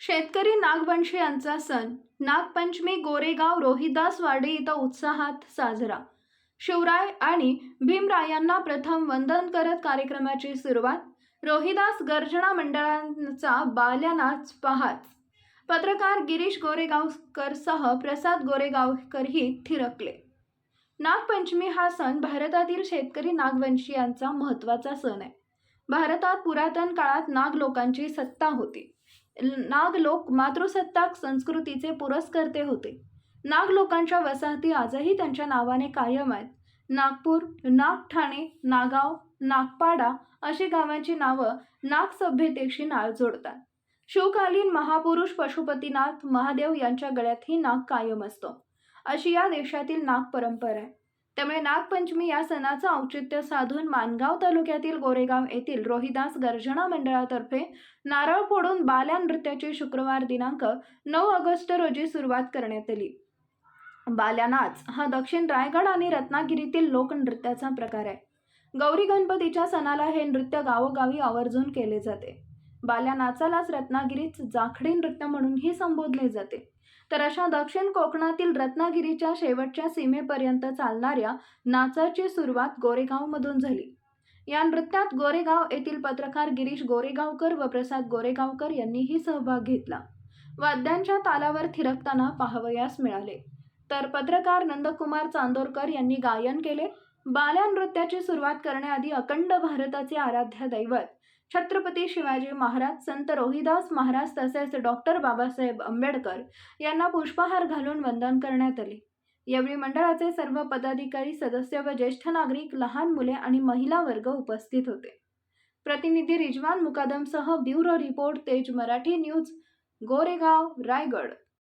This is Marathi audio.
शेतकरी नागवंशी यांचा सण. नागपंचमी गोरेगाव रोहिदास वाडे इथं उत्साहात साजरा. शिवराय आणि भीमरायांना प्रथम वंदन करत कार्यक्रमाची सुरुवात. रोहिदास गर्जना मंडळांचा बाल्यानाच पाहाच पत्रकार गिरीश गोरेगावकर सह प्रसाद गोरेगावकरही थिरकले. नागपंचमी हा सण भारतातील शेतकरी नागवंशीयांचा महत्त्वाचा सण आहे. भारतात पुरातन काळात नाग लोकांची सत्ता होती. नाग लोक मातृसत्ताक संस्कृतीचे पुरस्कर्ते होते. नाग लोकांच्या वसाहती आजही त्यांच्या नावाने कायम आहेत. नागपूर नागठाणे नागाव नागपाडा अशी गावांची नावं नाग सभ्यतेशी नाळ जोडतात. शिवकालीन महापुरुष पशुपतीनाथ महादेव यांच्या गळ्यातही नाग कायम असतो. अशी या देशातील नाग परंपरा आहे. त्यामुळे नागपंचमी या सणाचं औचित्य साधून मानगाव तालुक्यातील गोरेगाव येथील रोहिदास गर्जना मंडळातर्फे नारळ फोडून बाल्या नृत्याची शुक्रवार दिनांक नऊ ऑगस्ट रोजी सुरुवात करण्यात आली. बाल्यानाच हा दक्षिण रायगड आणि रत्नागिरीतील लोकनृत्याचा प्रकार आहे. गौरी गणपतीच्या सणाला हे नृत्य गावोगावी आवर्जून केले जाते. बाल्या नाचालाच रत्नागिरीत जाखडी नृत्य म्हणूनही संबोधले जाते. तर अशा दक्षिण कोकणातील रत्नागिरीच्या शेवटच्या सीमेपर्यंत चालणाऱ्या नाचाची सुरुवात गोरेगावमधून झाली. या नृत्यात गोरेगाव येथील पत्रकार गिरीश गोरेगावकर व प्रसाद गोरेगावकर यांनीही सहभाग घेतला. वाद्यांच्या तालावर थिरकताना पाहावयास मिळाले. तर पत्रकार नंदकुमार चांदोरकर यांनी गायन केले. बाल्या नृत्याची सुरुवात करण्याआधी अखंड भारताचे आराध्य दैवत छत्रपती शिवाजी महाराज संत रोहिदास महाराज तसेच डॉक्टर बाबासाहेब आंबेडकर यांना पुष्पहार घालून वंदन करण्यात आले. यावेळी मंडळाचे सर्व पदाधिकारी सदस्य व ज्येष्ठ नागरिक लहान मुले आणि महिला वर्ग उपस्थित होते. प्रतिनिधी रिजवान मुकादमसह ब्युरो रिपोर्ट तेज मराठी न्यूज गोरेगाव रायगड.